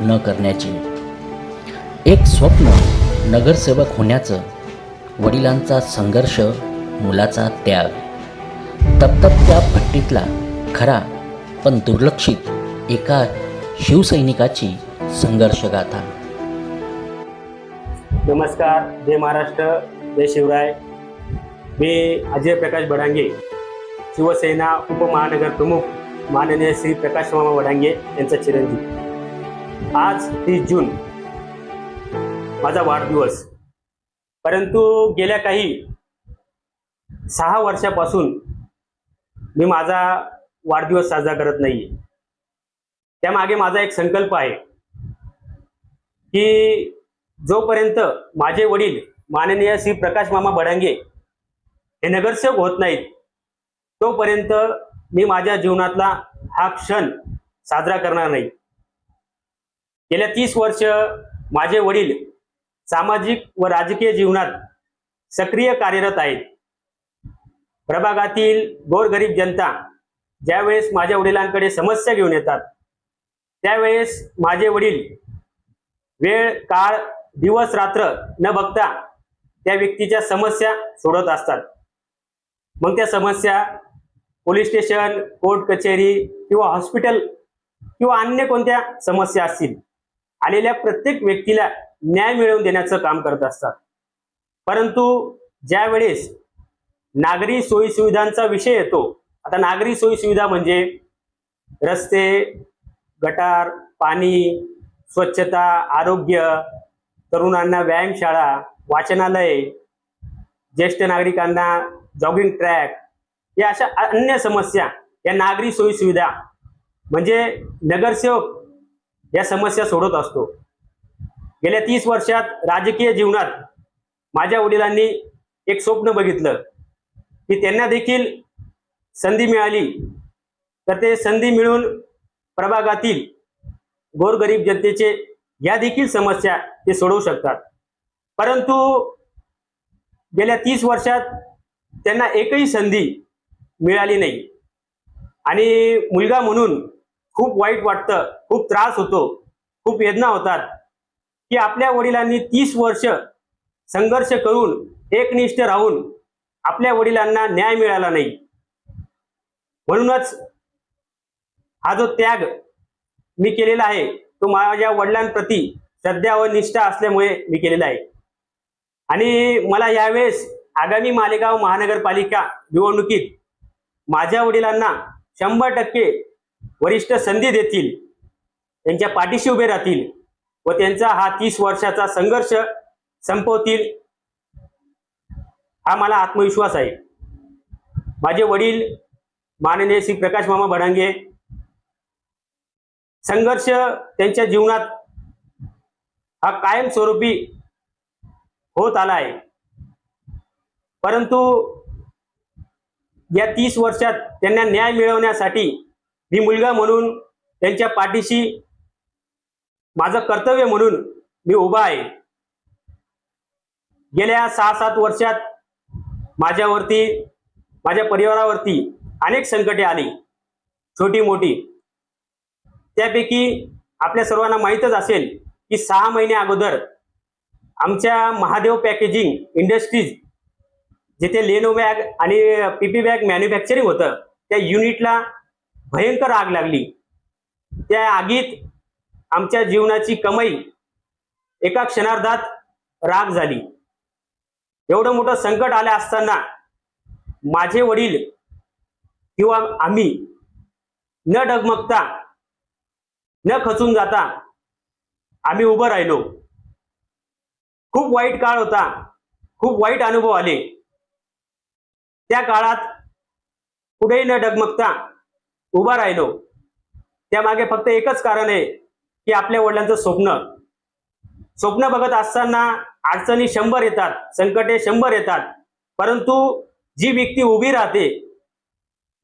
न करण्याची. एक स्वप्न नगरसेवक होण्याचं वडिलांचा संघर्ष मुलाचा त्याग. तप्तप्त्या भट्टीतला खरा पण दुर्लक्षित एका शिवसैनिकाची संघर्षगाथा. नमस्कार जय महाराष्ट्र जय शिवराय. मी अजय प्रकाश बडांगे शिवसेना उपमहानगर प्रमुख माननीय श्री प्रकाश मामा वडांगे यांचा चिरंजीव. आज तीस जून. माझा वाढदिवस. परंतु गेल्या काही सहा वर्षापासून मी माझा वाढदिवस साजरा करत नाही त्यामागे माझा एक संकल्प आहे की जोपर्यंत माझे वडील माननीय श्री प्रकाश मामा बडांगे हे नगरसेवक होत नाहीत तोपर्यंत मी माझ्या जीवनातला हा क्षण साजरा करणार नाही. गेल्या तीस वर्ष माझे वडील सामाजिक व राजकीय जीवनात सक्रिय कार्यरत आहेत. प्रभागातील गोरगरीब जनता ज्यावेळेस माझ्या वडिलांकडे समस्या घेऊन येतात त्यावेळेस माझे वडील वेळ काळ दिवस रात्र न बघता त्या व्यक्तीच्या समस्या सोडत असतात. मग त्या समस्या पोलीस स्टेशन कोर्ट कचेरी किंवा हॉस्पिटल किंवा अन्य कोणत्या समस्या असतील? आलेल्या प्रत्येक व्यक्तीला न्याय मिळवून देण्याचं काम करत असतात. परंतु ज्या वेळेस नागरी सोयी सुविधांचा विषय येतो आता नागरी सोयी सुविधा म्हणजे रस्ते गटार पाणी स्वच्छता आरोग्य तरुणांना व्यायामशाळा वाचनालय ज्येष्ठ नागरिकांना जॉगिंग ट्रॅक या अशा अन्य समस्या या नागरी सोयी सुविधा म्हणजे नगरसेवक या समस्या सोडत असतो. गेल्या तीस वर्षात राजकीय जीवनात माझ्या वडिलांनी एक स्वप्न बघितलं की त्यांना देखील संधी मिळाली. तर ते संधी मिळून प्रभागातील गोरगरीब जनतेचे या देखील समस्या ते सोडवू शकतात. परंतु गेल्या तीस वर्षात त्यांना एकही संधी मिळाली नाही. आणि मुलगा म्हणून खूप वाईट वाटतं खूप त्रास होतो खूप वेदना होतात. की आपल्या वडिलांनी तीस वर्ष संघर्ष करून एकनिष्ठ राहून आपल्या वडिलांना न्याय मिळाला नाही. म्हणूनच हा जो त्याग मी केलेला आहे तो माझ्या वडिलांप्रती श्रद्धा व निष्ठा असल्यामुळे मी केलेला आहे. आणि मला यावेळेस आगामी मालेगाव महानगरपालिका निवडणुकीत माझ्या वडिलांना शंभर टक्के वरिष्ठ संधी देतील त्यांच्या पाठीशी उभे राहतील व त्यांचा हा तीस वर्षाचा संघर्ष संपवतील हा मला आत्मविश्वास आहे. माझे वडील माननीय श्री प्रकाश मामा बडांगे संघर्ष त्यांच्या जीवनात हा कायमस्वरूपी होत आला आहे परंतु या तीस वर्षात त्यांना न्याय मिळवण्यासाठी मी मुलगा म्हणून त्यांच्या पाठीशी माझं कर्तव्य म्हणून मी उभा आहे. गेल्या सहा सात वर्षात माझ्यावरती माझ्या परिवारावरती अनेक संकटे आली छोटी मोठी त्यापैकी आपल्या सर्वांना माहीतच असेल की सहा महिने अगोदर आमच्या महादेव पॅकेजिंग इंडस्ट्रीज जिथे लेनो बॅग आणि पीपी बॅग मॅन्युफॅक्चरिंग होतं त्या युनिटला भयंकर आग लागली. त्या आगीत आमच्या जीवनाची कमाई एका क्षणार्धात राग झाली. एवढं मोठं संकट आलं असताना माझे वडील किंवा आम्ही न डगमगता न खचून जाता आम्ही उभं राहिलो. खूप वाईट काळ होता. खूप वाईट अनुभव आले. त्या काळात पुढेही न डगमगता उभा राहिलो. त्यामागे फक्त एकच कारण आहे की आपल्या वडिलांचं स्वप्न. स्वप्न बघत असताना अडचणी शंभर येतात संकटे शंभर येतात. परंतु जी व्यक्ती उभी राहते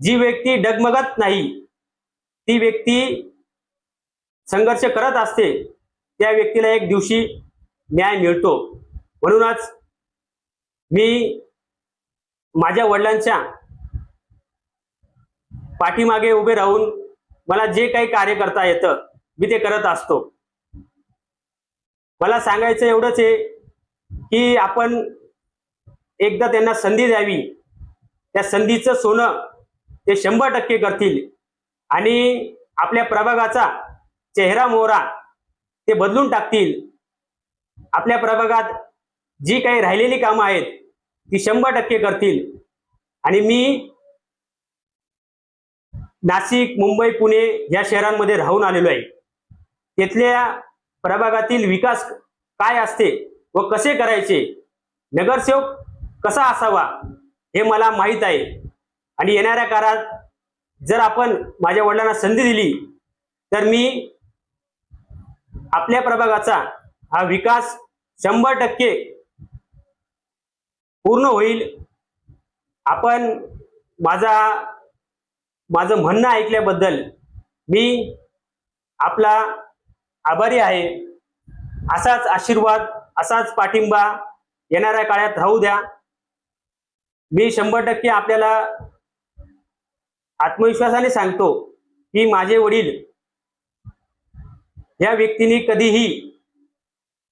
जी व्यक्ती डगमगत नाही ती व्यक्ती संघर्ष करत असते त्या व्यक्तीला एक दिवशी न्याय मिळतो. म्हणूनच मी माझ्या वडिलांच्या पाठीमागे उभे राहून मला जे काही कार्य करता येतं मी ते करत असतो. मला सांगायचं एवढंच आहे की आपण एकदा त्यांना संधी द्यावी. त्या संधीचं सोनं ते शंभर टक्के करतील. आणि आपल्या प्रभागाचा चेहरा मोहरा ते बदलून टाकतील. आपल्या प्रभागात जी काही राहिलेली कामं आहेत ती शंभर टक्के करतील. आणि मी नाशिक मुंबई पुणे या शहरांमध्ये राहून आलेलो आहे. तिथल्या प्रभागातील विकास काय असते व कसे करायचे? नगरसेवक कसा असावा हे मला माहीत आहे. आणि येणाऱ्या काळात जर आपण माझ्या वडिलांना संधी दिली तर मी आपल्या प्रभागाचा हा विकास शंभर टक्के पूर्ण होईल. आपण माझा माझं म्हणणं ऐकल्याबद्दल मी आपला आभारी आहे. असाच आशीर्वाद असाच पाठिंबा येणाऱ्या काळात राहू द्या. मी शंभर टक्के आपल्याला आत्मविश्वासाने सांगतो की माझे वडील या व्यक्तीने कधीही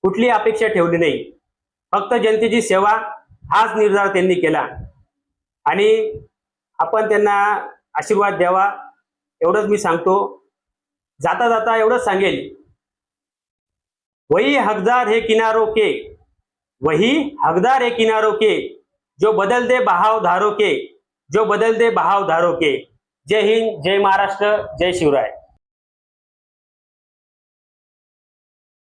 कुठली अपेक्षा ठेवली नाही. फक्त जनतेची सेवा हाच निर्धार त्यांनी केला. आणि आपण त्यांना आशीर्वाद द्यावा एवढंच मी सांगतो. जाता जाता एवढंच सांगेल वही हकदार हे किनारो के वही हकदार हे किनारो के जो बदल दे बहाव धारो के जो बदल दे बहाव धारो के। जय हिंद जय महाराष्ट्र जय शिवराय।